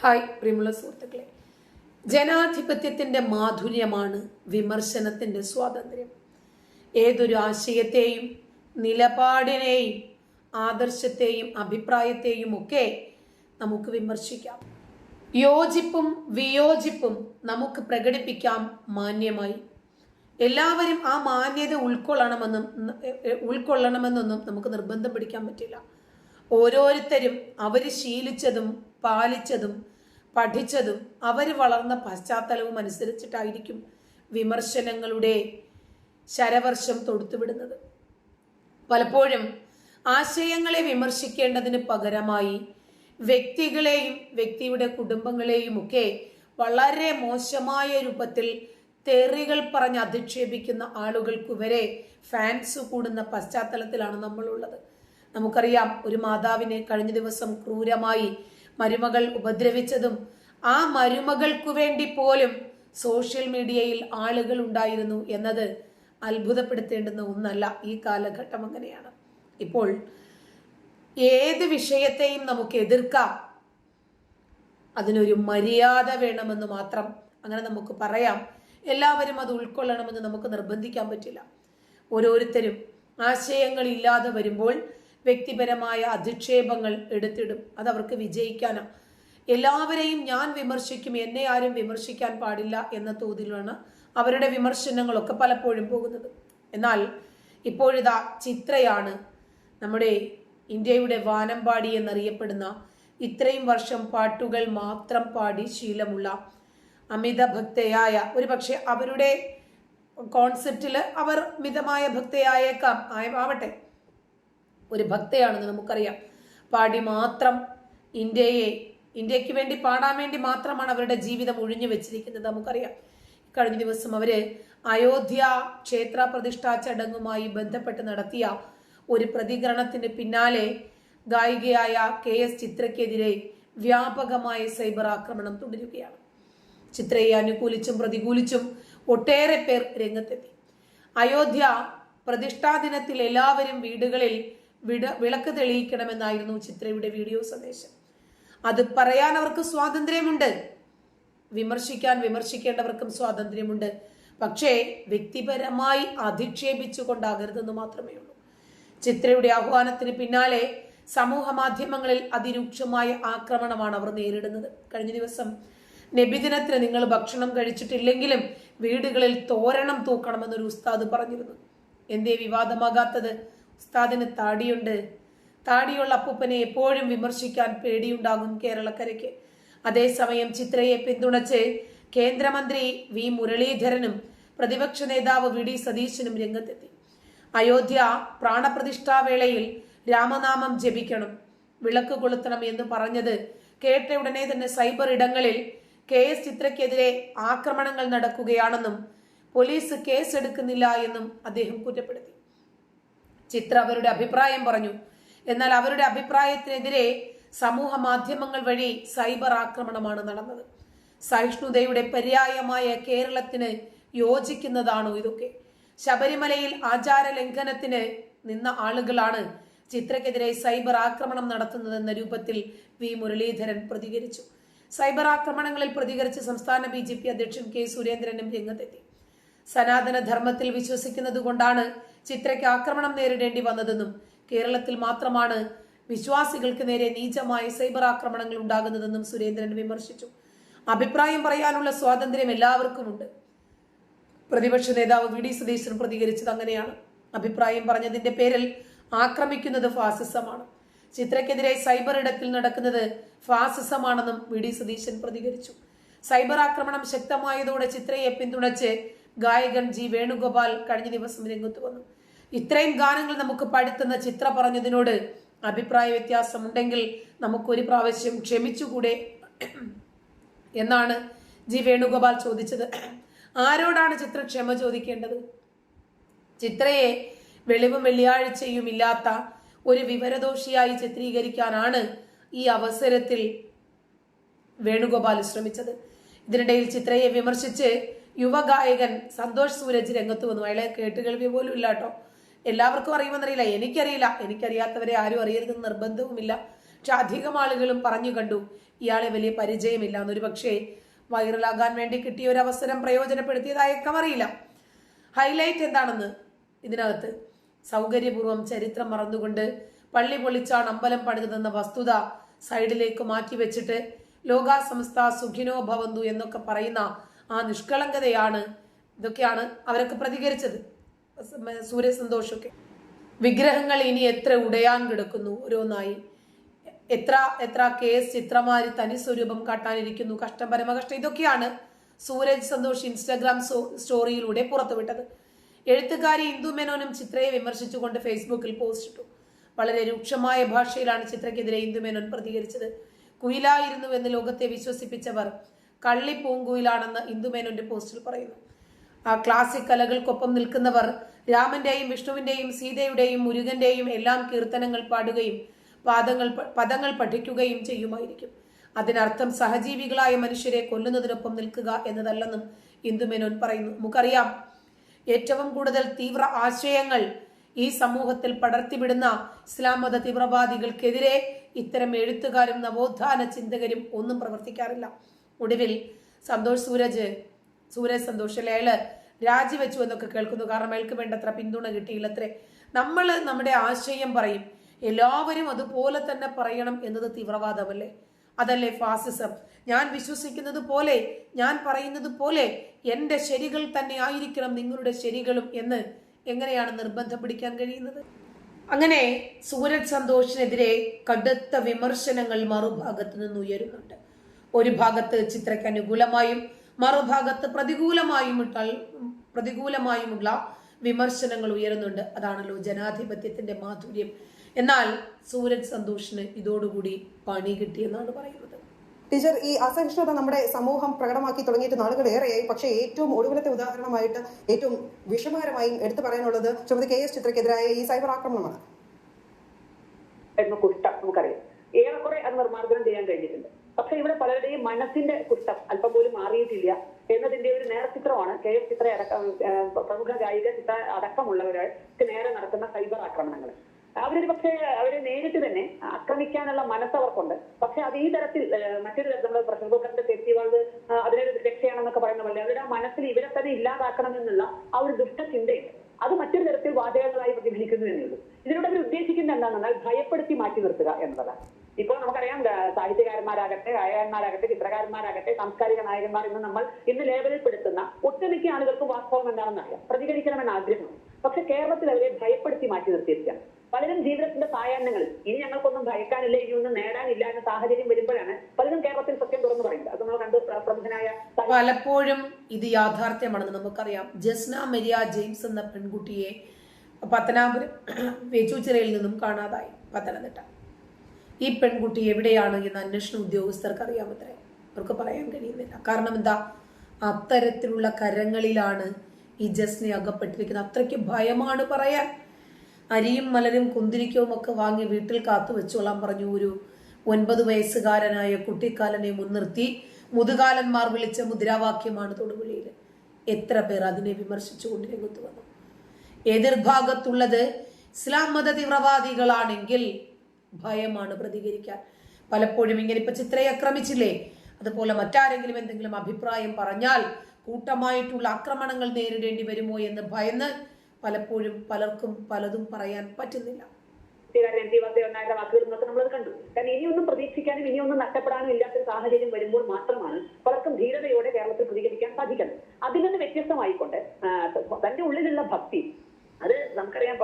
Hi പ്രിയമുള്ള സുഹൃത്തുക്കളെ. ജനാധിപത്യത്തിന്റെ മാധുര്യമാണ് വിമർശനത്തിന്റെ സ്വാതന്ത്ര്യം. ഏതൊരു ആശയത്തെയും നിലപാടിനെയും ആദർശത്തെയും അഭിപ്രായത്തെയും ഒക്കെ നമുക്ക് വിമർശിക്കാം. യോജിപ്പും വിയോജിപ്പും നമുക്ക് പ്രകടിപ്പിക്കാം മാന്യമായി. എല്ലാവരും ആ മാന്യത ഉൾക്കൊള്ളണമെന്നും ഉൾക്കൊള്ളണമെന്നൊന്നും നമുക്ക് നിർബന്ധം പിടിക്കാൻ പറ്റില്ല. ഓരോരുത്തരും അവർ ശീലിച്ചതും പാലിച്ചതും പഠിച്ചതും അവർ വളർന്ന പശ്ചാത്തലവും അനുസരിച്ചിട്ടായിരിക്കും വിമർശനങ്ങളുടെ ശരവർഷം തൊടുത്തുവിടുന്നത്. പലപ്പോഴും ആശയങ്ങളെ വിമർശിക്കേണ്ടതിന് പകരമായി വ്യക്തികളെയും വ്യക്തിയുടെ കുടുംബങ്ങളെയും ഒക്കെ വളരെ മോശമായ രൂപത്തിൽ തെറികൾ പറഞ്ഞ് അധിക്ഷേപിക്കുന്ന ആളുകൾക്ക് വരെ ഫാൻസ് കൂടുന്ന പശ്ചാത്തലത്തിലാണ് നമ്മളുള്ളത്. നമുക്കറിയാം ഒരു മാതാവിനെ കഴിഞ്ഞ ദിവസം ക്രൂരമായി മരുമകൾ ഉപദ്രവിച്ചതും ആ മരുമകൾക്കു വേണ്ടി പോലും സോഷ്യൽ മീഡിയയിൽ ആളുകൾ ഉണ്ടായിരുന്നു എന്നത് അത്ഭുതപ്പെടുത്തേണ്ടുന്ന ഒന്നല്ല ഈ കാലഘട്ടം അങ്ങനെയാണ്. ഇപ്പോൾ ഏത് വിഷയത്തെയും നമുക്ക് എതിർക്കാം. അതിനൊരു മര്യാദ വേണമെന്ന് മാത്രം അങ്ങനെ നമുക്ക് പറയാം. എല്ലാവരും അത് ഉൾക്കൊള്ളണമെന്ന് നമുക്ക് നിർബന്ധിക്കാൻ പറ്റില്ല. ഓരോരുത്തരും ആശയങ്ങളില്ലാതെ വരുമ്പോൾ വ്യക്തിപരമായ അധിക്ഷേപങ്ങൾ എടുത്തിടും. അത് അവർക്ക് വിജയിക്കാനാണ് എല്ലാവരെയും ഞാൻ വിമർശിക്കും. എന്നെ ആരും വിമർശിക്കാൻ പാടില്ല എന്ന തോതിലാണ് അവരുടെ വിമർശനങ്ങളൊക്കെ പലപ്പോഴും പോകുന്നത്. എന്നാൽ ഇപ്പോഴിതാ ചിത്രയാണ് നമ്മുടെ ഇന്ത്യയുടെ വാനമ്പാടി എന്നറിയപ്പെടുന്ന ഇത്രയും വർഷം പാട്ടുകൾ മാത്രം പാടി ശീലമുള്ള അമിത ഭക്തയായ ഒരു പക്ഷേ അവരുടെ കോൺസെപ്റ്റിൽ അവർ മിതമായ ഭക്തയായേക്കാം. ആവട്ടെ. ഒരു ഭക്തയാണെന്ന് നമുക്കറിയാം. പാടി മാത്രം ഇന്ത്യയെ ഇന്ത്യയ്ക്ക് വേണ്ടി പാടാൻ വേണ്ടി മാത്രമാണ് അവരുടെ ജീവിതം ഒഴിഞ്ഞു വെച്ചിരിക്കുന്നത് നമുക്കറിയാം. കഴിഞ്ഞ ദിവസം അവർ അയോധ്യ ക്ഷേത്ര പ്രതിഷ്ഠാ ചടങ്ങുമായി ബന്ധപ്പെട്ട് നടത്തിയ ഒരു പ്രതികരണത്തിന് പിന്നാലെ ഗായികയായ കെ എസ് ചിത്രയ്ക്കെതിരെ വ്യാപകമായ സൈബർ ആക്രമണം തുടരുകയാണ്. ചിത്രയെ അനുകൂലിച്ചും പ്രതികൂലിച്ചും ഒട്ടേറെ പേർ രംഗത്തെത്തി. അയോധ്യ പ്രതിഷ്ഠാ ദിനത്തിൽ എല്ലാവരും വീടുകളിൽ വിട വിളക്ക് തെളിയിക്കണമെന്നായിരുന്നു ചിത്രയുടെ വീഡിയോ സന്ദേശം. അത് പറയാൻ അവർക്ക് സ്വാതന്ത്ര്യമുണ്ട്. വിമർശിക്കാൻ വിമർശിക്കേണ്ടവർക്കും സ്വാതന്ത്ര്യമുണ്ട്. പക്ഷേ വ്യക്തിപരമായി അധിക്ഷേപിച്ചുകൊണ്ടാകരുതെന്ന് മാത്രമേ ഉള്ളൂ. ചിത്രയുടെ ആഹ്വാനത്തിന് പിന്നാലെ സമൂഹ മാധ്യമങ്ങളിൽ അതിരൂക്ഷമായ ആക്രമണമാണ് അവർ നേരിടുന്നത്. കഴിഞ്ഞ ദിവസം നബിദിനത്തിന് നിങ്ങൾ ഭക്ഷണം കഴിച്ചിട്ടില്ലെങ്കിലും വീടുകളിൽ തോരണം തൂക്കണമെന്നൊരു ഉസ്താദ് പറഞ്ഞിരുന്നു. എന്തേ വിവാദമാകാത്തത്? ഉസ്താദിന് താടിയുണ്ട്. താടിയുള്ള അപ്പൂപ്പനെ എപ്പോഴും വിമർശിക്കാൻ പേടിയുണ്ടാകും കേരളക്കരയ്ക്ക്. അതേസമയം ചിത്രയെ പിന്തുണച്ച് കേന്ദ്രമന്ത്രി വി. മുരളീധരനും പ്രതിപക്ഷ നേതാവ് വി. ഡി. സതീശനും രംഗത്തെത്തി. അയോധ്യ പ്രാണപ്രതിഷ്ഠാവേളയിൽ രാമനാമം ജപിക്കണം വിളക്ക് കൊളുത്തണം എന്ന് പറഞ്ഞത് കേട്ട ഉടനെ തന്നെ സൈബർ ഇടങ്ങളിൽ കെ. എസ്. ചിത്രയ്ക്കെതിരെ ആക്രമണങ്ങൾ നടക്കുകയാണെന്നും പോലീസ് കേസെടുക്കുന്നില്ല എന്നും അദ്ദേഹം കുറ്റപ്പെടുത്തി. ചിത്ര അവരുടെ അഭിപ്രായം പറഞ്ഞു. എന്നാൽ അവരുടെ അഭിപ്രായത്തിനെതിരെ സമൂഹ മാധ്യമങ്ങൾ വഴി സൈബർ ആക്രമണമാണ് നടന്നത്. സഹിഷ്ണുതയുടെ പര്യായമായ കേരളത്തിന് യോജിക്കുന്നതാണോ ഇതൊക്കെ? ശബരിമലയിൽ ആചാര ലംഘനത്തിന് നിന്ന ആളുകളാണ് ചിത്രക്കെതിരെ സൈബർ ആക്രമണം നടത്തുന്നതെന്ന രൂപത്തിൽ വി. മുരളീധരൻ പ്രതികരിച്ചു. സൈബർ ആക്രമണങ്ങളിൽ പ്രതികരിച്ച് സംസ്ഥാന ബി ജെ പി അധ്യക്ഷൻ കെ. സുരേന്ദ്രനും രംഗത്തെത്തി. സനാതന ധർമ്മത്തിൽ വിശ്വസിക്കുന്നത് കൊണ്ടാണ് ചിത്രയ്ക്ക് ആക്രമണം നേരിടേണ്ടി വന്നതെന്നും കേരളത്തിൽ മാത്രമാണ് വിശ്വാസികൾക്ക് നേരെ നീചമായ സൈബർ ആക്രമണങ്ങൾ ഉണ്ടാകുന്നതെന്നും സുരേന്ദ്രൻ വിമർശിച്ചു. അഭിപ്രായം പറയാനുള്ള സ്വാതന്ത്ര്യം എല്ലാവർക്കുമുണ്ട്. പ്രതിപക്ഷ നേതാവ് വി ഡി സതീശൻ പ്രതികരിച്ചത് അങ്ങനെയാണ്. അഭിപ്രായം പറഞ്ഞതിന്റെ പേരിൽ ആക്രമിക്കുന്നത് ഫാസിസമാണ്. ചിത്രക്കെതിരെ സൈബർ ഇടത്തിൽ നടക്കുന്നത് ഫാസിസമാണെന്നും വി ഡി സതീശൻ പ്രതികരിച്ചു. സൈബർ ആക്രമണം ശക്തമായതോടെ ചിത്രയെ പിന്തുണച്ച് ഗായകൻ ജി വേണുഗോപാൽ കഴിഞ്ഞ ദിവസം രംഗത്ത് വന്നു. ഇത്രയും ഗാനങ്ങൾ നമുക്ക് പഠിത്തുന്ന ചിത്ര പറഞ്ഞതിനോട് അഭിപ്രായ വ്യത്യാസമുണ്ടെങ്കിൽ നമുക്കൊരു പ്രാവശ്യം ക്ഷമിച്ചുകൂടെ എന്നാണ് ജി വേണുഗോപാൽ ചോദിച്ചത്. ആരോടാണ് ചിത്ര ക്ഷമ ചോദിക്കേണ്ടത്? ചിത്രയെ വെളിവും വെള്ളിയാഴ്ചയും ഇല്ലാത്ത ഒരു വിവരദോഷിയായി ചിത്രീകരിക്കാനാണ് ഈ അവസരത്തിൽ വേണുഗോപാൽ ശ്രമിച്ചത്. ഇതിനിടയിൽ ചിത്രയെ വിമർശിച്ച് യുവഗായകൻ സന്തോഷ് സൂരജ് രംഗത്ത് വന്നു. അയാളെ കേട്ടുകേൾവി പോലും ഇല്ല കേട്ടോ എല്ലാവർക്കും അറിയുമെന്നറിയില്ല. എനിക്കറിയില്ല. എനിക്കറിയാത്തവരെ ആരും അറിയരുതെന്ന് നിർബന്ധവുമില്ല. പക്ഷെ അധികം ആളുകളും പറഞ്ഞു കണ്ടു ഇയാളെ വലിയ പരിചയമില്ല എന്നൊരു പക്ഷേ വൈറലാകാൻ വേണ്ടി കിട്ടിയ ഒരു അവസരം പ്രയോജനപ്പെടുത്തിയതായേക്കാം അറിയില്ല. ഹൈലൈറ്റ് എന്താണെന്ന് ഇതിനകത്ത്. സൗകര്യപൂർവം ചരിത്രം മറന്നുകൊണ്ട് പള്ളി പൊളിച്ചാണ് അമ്പലം പണിതതെന്ന വസ്തുത സൈഡിലേക്ക് മാറ്റി വെച്ചിട്ട് ലോകാസംസ്ഥ സുഖിനോ ഭവന്തു എന്നൊക്കെ പറയുന്ന ആ നിഷ്കളങ്കതയാണ് ഇതൊക്കെയാണ് അവരൊക്കെ പ്രതികരിച്ചത്. സൂര്യ സന്തോഷമൊക്കെ വിഗ്രഹങ്ങൾ ഇനി എത്ര ഉടയാൻ കിടക്കുന്നു ഓരോന്നായി. എത്ര എത്ര കേസ് ചിത്രമാരി തനി സ്വരൂപം കാട്ടാനിരിക്കുന്നു കഷ്ടം പരമകഷ്ടം. ഇതൊക്കെയാണ് സൂരജ് സന്തോഷ് ഇൻസ്റ്റാഗ്രാം സ്റ്റോറിയിലൂടെ പുറത്തുവിട്ടത്. എഴുത്തുകാരി ഇന്ദു മേനോനും ചിത്രയെ വിമർശിച്ചുകൊണ്ട് ഫേസ്ബുക്കിൽ പോസ്റ്റ് ഇട്ടു. വളരെ രൂക്ഷമായ ഭാഷയിലാണ് ചിത്രക്കെതിരെ ഇന്ദു മേനോൻ പ്രതികരിച്ചത്. കുയിലായിരുന്നു എന്ന് ലോകത്തെ വിശ്വസിപ്പിച്ചവർ കള്ളി പൂങ്കുയിലാണെന്ന് ഇന്ദു മേനോന്റെ പോസ്റ്റിൽ പറയുന്നു. ആ ക്ലാസിക് കലകൾക്കൊപ്പം നിൽക്കുന്നവർ രാമന്റെയും വിഷ്ണുവിന്റെയും സീതയുടെയും മുരുകന്റെയും എല്ലാം കീർത്തനങ്ങൾ പാടുകയും പാദങ്ങൾ പദങ്ങൾ പഠിക്കുകയും ചെയ്യുമായിരിക്കും. അതിനർത്ഥം സഹജീവികളായ മനുഷ്യരെ കൊല്ലുന്നതിനൊപ്പം നിൽക്കുക എന്നതല്ലെന്നും ഇന്ദുമേനോൻ പറയുന്നു. നമുക്കറിയാം ഏറ്റവും കൂടുതൽ തീവ്ര ആശയങ്ങൾ ഈ സമൂഹത്തിൽ പടർത്തിവിടുന്ന ഇസ്ലാം മത തീവ്രവാദികൾക്കെതിരെ ഇത്തരം എഴുത്തുകാരും നവോത്ഥാന ചിന്തകരും ഒന്നും പ്രവർത്തിക്കാറില്ല. ഒടുവിൽ സന്തോഷ് സൂരജ് സൂരജ് സന്തോഷ് അല്ലെ അയാൾ രാജിവെച്ചു എന്നൊക്കെ കേൾക്കുന്നു. കാരണം അയാൾക്ക് വേണ്ടത്ര പിന്തുണ കിട്ടിയില്ലത്രേ. നമ്മൾ നമ്മുടെ ആശയം പറയും. എല്ലാവരും അതുപോലെ തന്നെ പറയണം എന്നത് തീവ്രവാദമല്ലേ? അതല്ലേ ഫാസിസം? ഞാൻ വിശ്വസിക്കുന്നത് പോലെ ഞാൻ പറയുന്നത് പോലെ എന്റെ ശരികൾ തന്നെ ആയിരിക്കണം നിങ്ങളുടെ ശരികളും എന്ന് എങ്ങനെയാണ് നിർബന്ധം പിടിക്കാൻ കഴിയുന്നത്? അങ്ങനെ സൂരജ് സന്തോഷിനെതിരെ കടുത്ത വിമർശനങ്ങൾ മറുഭാഗത്ത് നിന്ന് ഉയരുന്നുണ്ട്. ഒരു ഭാഗത്ത് ചിത്രയ്ക്ക് അനുകൂലമായും മറുഭാഗത്ത് പ്രതികൂലമായും ഇട്ടാൽ- പ്രതികൂലമായുമുള്ള വിമർശനങ്ങൾ ഉയരുന്നുണ്ട്. അതാണല്ലോ ജനാധിപത്യത്തിന്റെ മാധുര്യം. എന്നാൽ സൂരജ് സന്തോഷിന് ഇതോടുകൂടി പണി കിട്ടിയെന്നാണ് പറയുന്നത്. ടീച്ചർ ഈ അസഹിഷ്ണുത നമ്മുടെ സമൂഹം പ്രകടമാക്കി തുടങ്ങിയിട്ട് നാളുകളേറെയായി പക്ഷേ ഏറ്റവും ഒടുവിലത്തെ ഉദാഹരണമായിട്ട് ഏറ്റവും വിഷമകരമായും എടുത്തു പറയാനുള്ളത് ശ്രീമതി കെ എസ് ചിത്രക്കെതിരായ ഈ സൈബർ ആക്രമണമാണ്. നമുക്കറിയാം. ഏറെക്കുറെ അത് നിർമ്മാർജനം ചെയ്യാൻ കഴിഞ്ഞിട്ടുണ്ട്. പക്ഷെ ഇവിടെ പലരുടെയും മനസ്സിന്റെ കുഷ്ഠം അല്പം പോലും മാറിയിട്ടില്ല എന്നതിന്റെ ഒരു നേർചിത്രമാണ് കെ എസ് ചിത്ര അടക്കം പ്രമുഖ ഗായിക ചിത്ര അടക്കമുള്ളവർക്ക് നേരെ നടക്കുന്ന സൈബർ ആക്രമണങ്ങൾ അവരൊരു പക്ഷേ അവരെ നേരിട്ട് തന്നെ ആക്രമിക്കാനുള്ള മനസ്സവർക്കുണ്ട് പക്ഷെ അത് ഈ തരത്തിൽ മറ്റൊരു തരത്തിൽ നമ്മൾ പ്രഷർ കുക്കറിന്റെ സേഫ്റ്റി വാൾവ് അതിനൊരു രക്ഷയാണെന്നൊക്കെ പറയുന്ന പോലെ അവരുടെ മനസ്സിൽ ഇവരെ തന്നെ ഇല്ലാതാക്കണമെന്നുള്ള ആ ഒരു ദുഷ്ടചിന്തയുണ്ട്. അത് മറ്റൊരു തരത്തിൽ വാചകങ്ങളായി പ്രതിഫലിക്കുന്നു എന്നുള്ളൂ ഇതിനോട് അവർ ഉദ്ദേശിക്കുന്നത് എന്താണെന്നാൽ ഭയപ്പെടുത്തി മാറ്റി നിർത്തുക എന്നതാണ്. ഇപ്പോൾ നമുക്കറിയാം സാഹിത്യകാരന്മാരാകട്ടെ ഗായകന്മാരാകട്ടെ ചിത്രകാരന്മാരാകട്ടെ സാംസ്കാരിക നായകന്മാർ എന്ന് നമ്മൾ ഇന്ന് ലേബലിൽപ്പെടുത്തുന്ന ഒട്ടുമിക്ക ആളുകൾക്കും വാസ്തവം എന്താണെന്ന് അറിയാം. പ്രതികരിക്കണമെന്ന് ആഗ്രഹമാണ് പക്ഷെ കേരളത്തിൽ അവരെ ഭയപ്പെടുത്തി മാറ്റി നിർത്തിയിരിക്കുകയാണ്. പലരും ജീവിതത്തിന്റെ സായാഹ്നങ്ങളിൽ ഇനി ഞങ്ങൾക്കൊന്നും ഭയക്കാനില്ല ഇനി ഒന്നും നേടാനില്ല എന്ന സാഹചര്യം വരുമ്പോഴാണ് പലരും കേരളത്തിൽ സത്യം തുറന്നു പറയുന്നത്. അത് നമ്മൾ കണ്ടു പ്രമുഖനായ പലപ്പോഴും ഇത് യാഥാർത്ഥ്യമാണെന്ന് നമുക്കറിയാം. ജസ്ന മെരിയ ജെയിംസ് എന്ന പെൺകുട്ടിയെ പത്തനാപുരം വേച്ചൂച്ചിറയിൽ നിന്നും കാണാതായി പത്തനംതിട്ട. ഈ പെൺകുട്ടി എവിടെയാണ് എന്ന് അന്വേഷണ ഉദ്യോഗസ്ഥർക്ക് അറിയാമത്രേ. അവർക്ക് പറയാൻ കഴിയുന്നില്ല. കാരണം എന്താ? അത്തരത്തിലുള്ള കരങ്ങളിലാണ് ഈ ജസ്നെ അകപ്പെട്ടിരിക്കുന്നത്. അത്രയ്ക്ക് ഭയമാണ് പറയാൻ. അരിയും മലരും കുന്തിരിക്കവും ഒക്കെ വാങ്ങി വീട്ടിൽ കാത്തു വെച്ചോളാൻ പറഞ്ഞു ഒരു ഒൻപത് വയസ്സുകാരനായ കുട്ടിക്കാലനെ മുൻനിർത്തി മുതുകാലന്മാർ വിളിച്ച മുദ്രാവാക്യമാണ് തൊടുപുഴയിൽ എത്ര പേർ അതിനെ വിമർശിച്ചുകൊണ്ട് രംഗത്ത് വന്നു? എതിർഭാഗത്തുള്ളത് ഇസ്ലാം മത തീവ്രവാദികളാണെങ്കിൽ ഭയമാണ് പ്രതികരിക്കാൻ. പലപ്പോഴും ഇങ്ങനെ ഇപ്പൊ ചിത്രയെ ആക്രമിച്ചില്ലേ? അതുപോലെ മറ്റാരെങ്കിലും എന്തെങ്കിലും അഭിപ്രായം പറഞ്ഞാൽ കൂട്ടമായിട്ടുള്ള ആക്രമണങ്ങൾ നേരിടേണ്ടി വരുമോ എന്ന് ഭയന്ന് പലപ്പോഴും പലർക്കും പലതും പറയാൻ പറ്റുന്നില്ല. സാഹിത്യകാരൻ എൻ ടി വാസുദേവൻ നായരുടെ വാക്കുകൾ എന്നൊക്കെ നമ്മളത് കണ്ടു. കാരണം ഇനിയൊന്നും പ്രതീക്ഷിക്കാനും ഇനിയൊന്നും നഷ്ടപ്പെടാനും ഇല്ലാത്തൊരു സാഹചര്യം വരുമ്പോൾ മാത്രമാണ് പലർക്കും ധീരതയോടെ കേരളത്തിൽ പ്രതികരിക്കാൻ സാധിക്കുന്നത്. അതിൽ നിന്ന് വ്യത്യസ്തമായിക്കൊണ്ട് തന്റെ ഉള്ളിലുള്ള ഭക്തി അത് നമുക്കറിയാം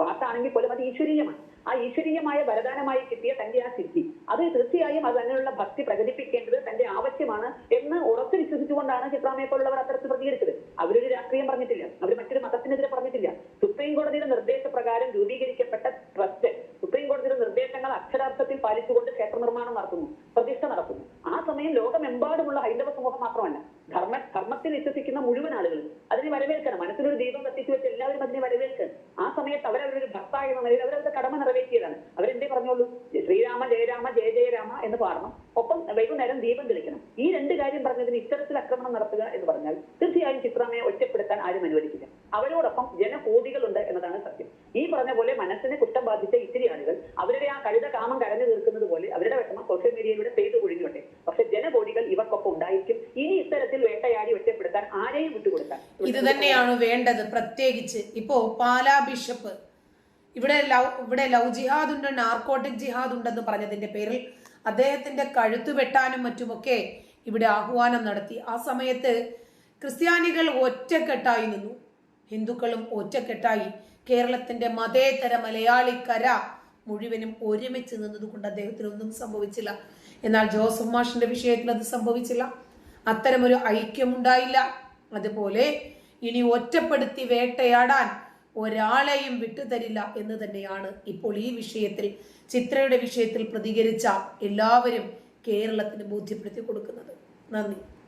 പാട്ടാണെങ്കിൽ പോലും അത് ഈശ്വരീയമാണ്. ആ ഈശ്വരീയമായ വരദാനമായി കിട്ടിയ തന്റെ ആ സിദ്ധി. അത് തീർച്ചയായും അത് അതിനുള്ള ഭക്തി പ്രകടിപ്പിക്കേണ്ടത് തന്റെ ആവശ്യമാണ് എന്ന് ഉറച്ചു വിശ്വസിച്ചുകൊണ്ടാണ് ചിത്രാമയെ പോലുള്ളവർ അത്തരത്തിൽ പ്രതികരിച്ചത്. അവരൊരു രാഷ്ട്രീയം പറഞ്ഞിട്ടില്ല. അവർ മറ്റൊരു മതത്തിനെതിരെ പറഞ്ഞിട്ടില്ല. സുപ്രീം കോടതിയുടെ നിർദ്ദേശപ്രകാരം രൂപീകരിക്കപ്പെട്ട ട്രസ്റ്റ് സുപ്രീം കോടതിയുടെ നിർദ്ദേശങ്ങൾ അക്ഷരാർത്ഥത്തിൽ പാലിച്ചുകൊണ്ട് ക്ഷേത്ര നിർമ്മാണം നടത്തുന്നു പ്രതിഷ്ഠ നടത്തുന്നു. ആ സമയം ലോകമെമ്പാടുമുള്ള ഹൈന്ദവ സമൂഹം മാത്രമല്ല. ധർമ്മ ധർമ്മത്തിൽ വിശ്വസിക്കുന്ന മുഴുവൻ ആളുകളും അതിനെ വരവേൽക്കണം. മനസ്സിലൊരു ദീപം കത്തിച്ചു വെച്ച് എല്ലാവരും അതിനെ വരവേൽക്കണം. ആ സമയത്ത് അവരവരൊരു ഭക്തായ എന്ന നിലയിൽ അവരവരുടെ കടമ നിറവേറ്റിയതാണ്. അവരെന്തേ പറഞ്ഞോളൂ? ശ്രീരാമ ജയരാമ ജയ ജയരാമ എന്ന് പാടണം. ഒപ്പം വൈകുന്നേരം ദീപം തെളിക്കണം. ഈ രണ്ട് കാര്യം പറഞ്ഞതിന് ഇത്തരത്തിൽ ആക്രമണം നടത്തുക എന്ന് പറഞ്ഞാൽ തീർച്ചയായും ചിത്രാമയെ ഒറ്റപ്പെടുത്താൻ ആരും അനുവദിക്കില്ല. അവരോടൊപ്പം ജനകോടികളുണ്ട് എന്നതാണ് സത്യം. ഈ പറഞ്ഞ പോലെ മനസ്സിനെ കുറ്റം ബാധിച്ച ഇത്തിരി ആളുകൾ അവരുടെ ആ കഴുത കാമം കരഞ്ഞു തീർക്കുന്നത് പോലെ അവരുടെ വിഷമം സോഷ്യൽ മീഡിയയിലൂടെ പെയ്തു ഒഴിഞ്ഞോട്ടെ പക്ഷെ ജനകോടികൾ ഇവർക്കൊപ്പം ഉണ്ടായിരിക്കും. ഇനി ഇത്തരത്തിൽ വേട്ടയാടി ഒറ്റപ്പെടുത്താൻ ആരെയും വിട്ടുകൊടുക്കാൻ ഇത് തന്നെയാണ് വേണ്ടത്? പ്രത്യേകിച്ച് ഇപ്പോ പാലാ ബിഷപ്പ് ഇവിടെ ലവ് ഇവിടെ ലവ് ജിഹാദ് ഉണ്ട് നാർക്കോട്ടിക് ജിഹാദ് ഉണ്ടെന്ന് പറഞ്ഞതിന്റെ പേരിൽ അദ്ദേഹത്തിന്റെ കഴുത്തു വെട്ടാനും മറ്റുമൊക്കെ ഇവിടെ ആഹ്വാനം നടത്തി. ആ സമയത്ത് ക്രിസ്ത്യാനികൾ ഒറ്റക്കെട്ടായി നിന്നു. ഹിന്ദുക്കളും ഒറ്റക്കെട്ടായി. കേരളത്തിന്റെ മതേതര മലയാളിക്കര മുഴുവനും ഒരുമിച്ച് നിന്നതുകൊണ്ട് അദ്ദേഹത്തിന് ഒന്നും സംഭവിച്ചില്ല. എന്നാൽ ജോസഫ് മാഷിന്റെ വിഷയത്തിൽ അത് സംഭവിച്ചില്ല. അത്തരമൊരു ഐക്യമുണ്ടായില്ല. അതുപോലെ ഇനി ഒറ്റപ്പെടുത്തി വേട്ടയാടാൻ ഒരാളെയും വിട്ടുതരില്ല എന്ന് തന്നെയാണ് ഇപ്പോൾ ഈ വിഷയത്തിൽ ചിത്രയുടെ വിഷയത്തിൽ പ്രതികരിച്ച എല്ലാവരും കേരളത്തിന് ബോധ്യപ്പെടുത്തി കൊടുക്കുന്നത്. നന്ദി.